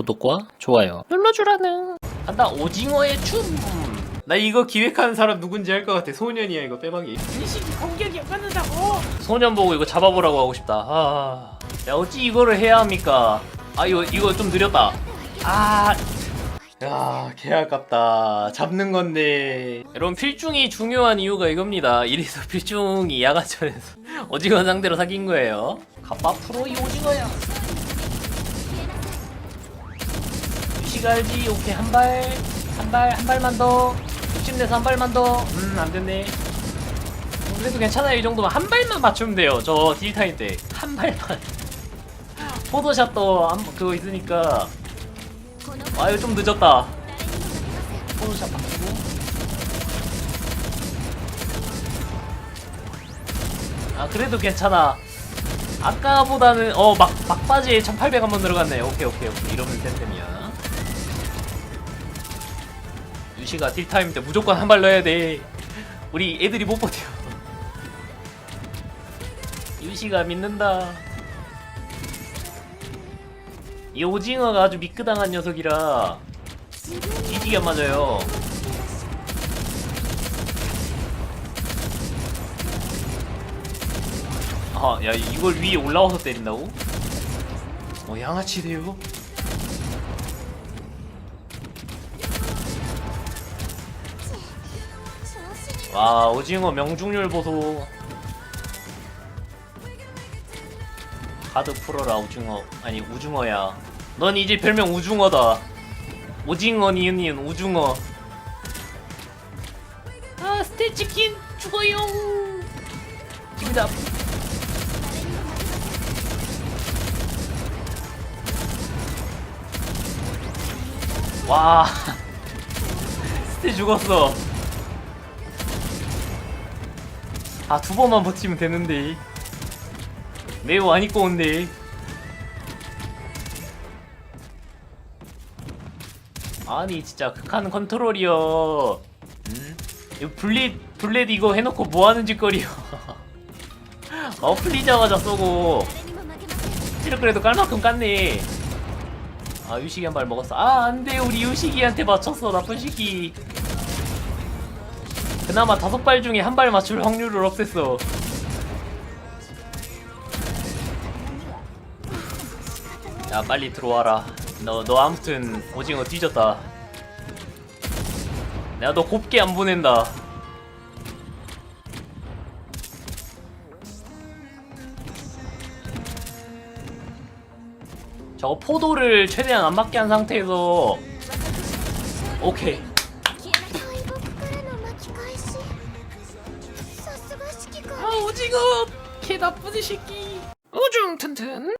구독과 좋아요 눌러주라는 간다 오징어의 춤나 이거 기획한 사람 누군지 알 것 같아 소년이야 이거 빼박이 인식이 공격이 받는다고 소년 보고 이거 잡아보라고 하고 싶다 아... 야 어찌 이거를 해야 합니까 아 이거 이거 좀 느렸다 아... 야, 개 아깝다. 잡는 건데. 여러분, 필중이 중요한 이유가 이겁니다. 이래서 필중이 야간전에서 오징어 상대로 사귄 거예요. 갑바 프로 이 오징어야. 유시가 알지? 오케이, 한 발. 한 발, 한 발만 더. 욕심내서 한 발만 더. 음, 안 됐네. 어, 그래도 괜찮아요. 이 정도면 한 발만 맞추면 돼요. 저 딜타임 때. 한 발만. 포토샵도 한, 그거 있으니까. 아 이거 좀 늦었다 포토샵 바꾸고 아 그래도 괜찮아 아까보다는 어 막 막바지에 1800 한번 들어갔네 오케이 오케이 오케이 이러면 템템이야 유시가 딜타임 때 무조건 한 발 넣어야 돼 우리 애들이 못 버텨 유시가 믿는다 이 오징어가 아주 미끄당한 녀석이라 뒤지게 안 맞아요. 아, 야 이걸 위에 올라와서 때린다고? 어, 양아치 돼요? 와, 오징어 명중률 보소. 카드 풀어라 오징어. 아니 우중어야. 넌 이제 별명 우중어다. 오징어 니은니은 우중어. 아 스테치킨 죽어요. 기분다 와 스테 죽었어 아 두 번만 버티면 되는데. 매우 안 입고 온데. 아니 진짜 극한 컨트롤이여 음? 이거 블릿 블릿 이거 해놓고 뭐하는 짓거리여 어 풀리자마자 쏘고. 스틸 그래도 깔 만큼 깠네. 아 유식이 한 발 먹었어. 아 안돼. 우리 유식이한테 맞췄어. 나쁜 시기 그나마 다섯 발 중에 한 발 맞출 확률을 없앴어. 야 빨리 들어와라. 너 너 아무튼 오징어 뒤졌다. 내가 너 곱게 안 보낸다. 저거 포도를 최대한 안 맞게 한 상태에서 오케이 오징어! 개 나쁜 새끼. 우중 튼튼